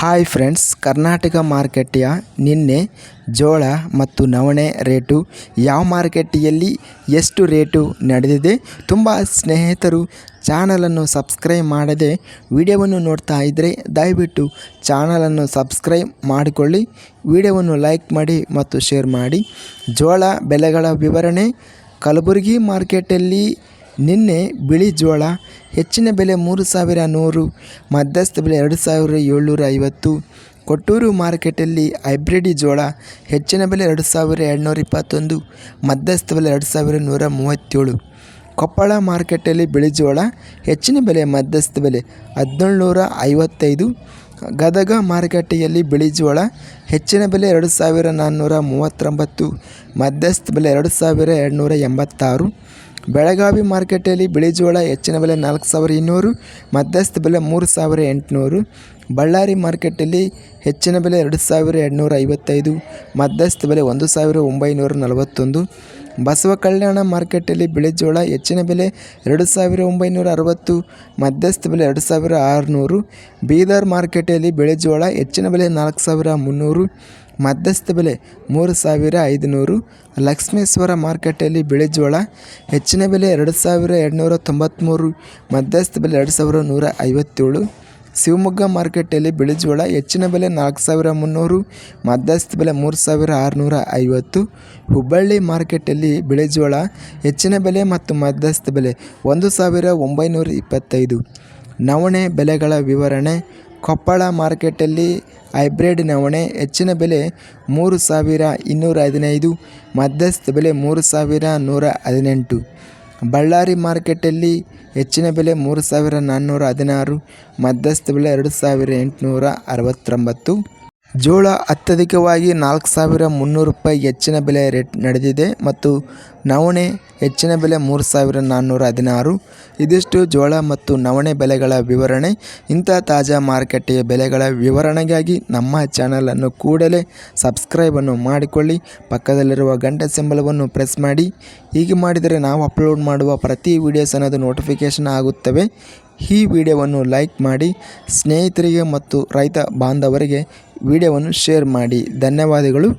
Hi friends Karnataka ಮಾರ್ಕೆಟ್ಟೆಯ ನಿನ್ನೆ ಜೋಳ ಮತ್ತು ನವಣೆ ರೇಟು ಯಾವ ಮಾರ್ಕೆಟ್ಟೆಯಲ್ಲಿ ಎಷ್ಟು ರೇಟು ನಡೆದಿದೆ ತುಂಬ ಸ್ನೇಹಿತರು ಚಾನಲನ್ನು ಸಬ್ಸ್ಕ್ರೈಬ್ ಮಾಡದೆ ವಿಡಿಯೋವನ್ನು ನೋಡ್ತಾ ಇದ್ದರೆ ದಯವಿಟ್ಟು ಚಾನಲನ್ನು ಸಬ್ಸ್ಕ್ರೈಬ್ ಮಾಡಿಕೊಳ್ಳಿ, ವಿಡಿಯೋವನ್ನು ಲೈಕ್ ಮಾಡಿ ಮತ್ತು ಶೇರ್ ಮಾಡಿ. ಜೋಳ ಬೆಲೆಗಳ ವಿವರಣೆ ಕಲಬುರಗಿ ಮಾರ್ಕೆಟಲ್ಲಿ ನಿನ್ನೆ ಬಿಳಿ ಜೋಳ ಹೆಚ್ಚಿನ ಬೆಲೆ ಮೂರು ಸಾವಿರ ನೂರು, ಮಧ್ಯಸ್ಥ ಬೆಲೆ ಎರಡು ಸಾವಿರ ಏಳ್ನೂರ ಐವತ್ತು. ಕೊಟ್ಟೂರು ಮಾರ್ಕೆಟಲ್ಲಿ ಹೈಬ್ರಿಡ್ ಜೋಳ ಹೆಚ್ಚಿನ ಬೆಲೆ ಎರಡು ಸಾವಿರ ಎರಡುನೂರ ಇಪ್ಪತ್ತೊಂದು, ಮಧ್ಯಸ್ಥ ಬೆಲೆ ಎರಡು ಸಾವಿರ ನೂರ ಮೂವತ್ತೇಳು. ಕೊಪ್ಪಳ ಮಾರ್ಕೆಟಲ್ಲಿ ಬಿಳಿ ಜೋಳ ಹೆಚ್ಚಿನ ಬೆಲೆ ಮಧ್ಯಸ್ಥ ಬೆಲೆ ಹದಿನೇಳುನೂರ ಐವತ್ತೈದು ಗದಗ ಮಾರುಕಟ್ಟೆಯಲ್ಲಿ ಬಿಳಿ ಜೋಳ, ಹೆಚ್ಚಿನ ಬೆಲೆ ಎರಡು ಸಾವಿರ ನಾನ್ನೂರ ಮೂವತ್ತೊಂಬತ್ತು, ಮಧ್ಯಸ್ಥ ಬೆಲೆ ಎರಡು ಸಾವಿರ ಎರಡುನೂರ ಎಂಬತ್ತಾರು, ಬೆಳಗಾವಿ ಮಾರ್ಕೆಟಲ್ಲಿ ಬಿಳಿ ಜೋಳ, ಹೆಚ್ಚಿನ ಬೆಲೆ ನಾಲ್ಕು ಸಾವಿರ ಇನ್ನೂರು, ಮಧ್ಯಸ್ಥ ಬೆಲೆ ಮೂರು ಸಾವಿರ ಎಂಟುನೂರು, ಬಳ್ಳಾರಿ ಮಾರ್ಕೆಟಲ್ಲಿ ಹೆಚ್ಚಿನ ಬೆಲೆ ಎರಡು ಸಾವಿರ ಎರಡುನೂರ ಐವತ್ತೈದು, ಮಧ್ಯಸ್ಥ ಬೆಲೆ ಒಂದು ಸಾವಿರ ಒಂಬೈನೂರ ನಲವತ್ತೊಂದು ಬಸವ ಕಲ್ಯಾಣ ಮಾರ್ಕೆಟಲ್ಲಿ ಬಿಳಿ ಜೋಳ ಹೆಚ್ಚಿನ ಬೆಲೆ ಎರಡು ಸಾವಿರ ಒಂಬೈನೂರ ಅರವತ್ತು, ಮಧ್ಯಸ್ಥ ಬೆಲೆ ಎರಡು ಸಾವಿರ ಆರುನೂರು, ಬೀದರ್ ಮಾರ್ಕೆಟಲ್ಲಿ ಬಿಳಿ ಜೋಳ ಹೆಚ್ಚಿನ ಬೆಲೆ ನಾಲ್ಕು ಸಾವಿರ ಮುನ್ನೂರು, ಮಧ್ಯಸ್ಥ ಬೆಲೆ ಮೂರು ಸಾವಿರ ಐದುನೂರು, ಲಕ್ಷ್ಮೇಶ್ವರ ಮಾರ್ಕೆಟಲ್ಲಿ ಬಿಳಿ ಜೋಳ ಹೆಚ್ಚಿನ ಬೆಲೆ ಎರಡು ಸಾವಿರ ಎರಡುನೂರ ತೊಂಬತ್ತ್ಮೂರು ಮಧ್ಯಸ್ಥ ಬೆಲೆ ಎರಡು ಸಾವಿರ ನೂರ ಐವತ್ತೇಳು ಶಿವಮೊಗ್ಗ ಮಾರ್ಕೆಟಲ್ಲಿ ಬಿಳಿ ಜೋಳ ಹೆಚ್ಚಿನ ಬೆಲೆ ನಾಲ್ಕು ಸಾವಿರ ಮುನ್ನೂರು, ಮಧ್ಯಸ್ಥ ಬೆಲೆ ಮೂರು ಸಾವಿರ ಆರುನೂರ ಐವತ್ತು. ಹುಬ್ಬಳ್ಳಿ ಮಾರ್ಕೆಟಲ್ಲಿ ಬಿಳಿ ಜೋಳ ಹೆಚ್ಚಿನ ಬೆಲೆ ಮತ್ತು ಮಧ್ಯಸ್ಥ ಬೆಲೆ ಒಂದು ಸಾವಿರ ಒಂಬೈನೂರ ಇಪ್ಪತ್ತೈದು. ನವಣೆ ಬೆಲೆಗಳ ವಿವರಣೆ, ಕೊಪ್ಪಳ ಮಾರ್ಕೆಟಲ್ಲಿ ಹೈಬ್ರಿಡ್ ನವಣೆ ಹೆಚ್ಚಿನ ಬೆಲೆ ಮೂರು ಸಾವಿರ ಇನ್ನೂರ ಹದಿನೈದು, ಮಧ್ಯಸ್ಥ ಬೆಲೆ ಮೂರು ಸಾವಿರ ನೂರ ಹದಿನೆಂಟು. ಬಳ್ಳಾರಿ ಮಾರ್ಕೆಟಲ್ಲಿ ಹೆಚ್ಚಿನ ಬೆಲೆ ಮೂರು ಸಾವಿರ ನಾನ್ನೂರ ಹದಿನಾರು ಮಧ್ಯಸ್ಥ ಬೆಲೆ ಎರಡು ಸಾವಿರ ಎಂಟುನೂರ ಅರವತ್ತೊಂಬತ್ತು. ಜೋಳ ಅತ್ಯಧಿಕವಾಗಿ ನಾಲ್ಕು ಸಾವಿರ ಮುನ್ನೂರು ರೂಪಾಯಿ ಹೆಚ್ಚಿನ ಬೆಲೆ ರೇಟ್ ನಡೆದಿದೆ ಮತ್ತು ನವಣೆ ಹೆಚ್ಚಿನ ಬೆಲೆ ಮೂರು ಸಾವಿರ ನಾನ್ನೂರ ಹದಿನಾರು. ಇದಿಷ್ಟು ಜೋಳ ಮತ್ತು ನವಣೆ ಬೆಲೆಗಳ ವಿವರಣೆ. ಇಂಥ ತಾಜಾ ಮಾರುಕಟ್ಟೆಯ ಬೆಲೆಗಳ ವಿವರಣೆಗಾಗಿ ನಮ್ಮ ಚಾನಲನ್ನು ಕೂಡಲೇ ಸಬ್ಸ್ಕ್ರೈಬನ್ನು ಮಾಡಿಕೊಳ್ಳಿ. ಪಕ್ಕದಲ್ಲಿರುವ ಗಂಟೆ ಸಿಂಬಲವನ್ನು ಪ್ರೆಸ್ ಮಾಡಿ. ಹೀಗೆ ಮಾಡಿದರೆ ನಾವು ಅಪ್ಲೋಡ್ ಮಾಡುವ ಪ್ರತಿ ವೀಡಿಯೋಸ್ ಅನ್ನೋದು ನೋಟಿಫಿಕೇಷನ್ ಆಗುತ್ತವೆ. ಈ ವಿಡಿಯೋವನ್ನು ಲೈಕ್ ಮಾಡಿ ಸ್ನೇಹಿತರಿಗೆ ಮತ್ತು ರೈತ ಬಾಂಧವರಿಗೆ ವಿಡಿಯೋವನ್ನು ಶೇರ್ ಮಾಡಿ. ಧನ್ಯವಾದಗಳು.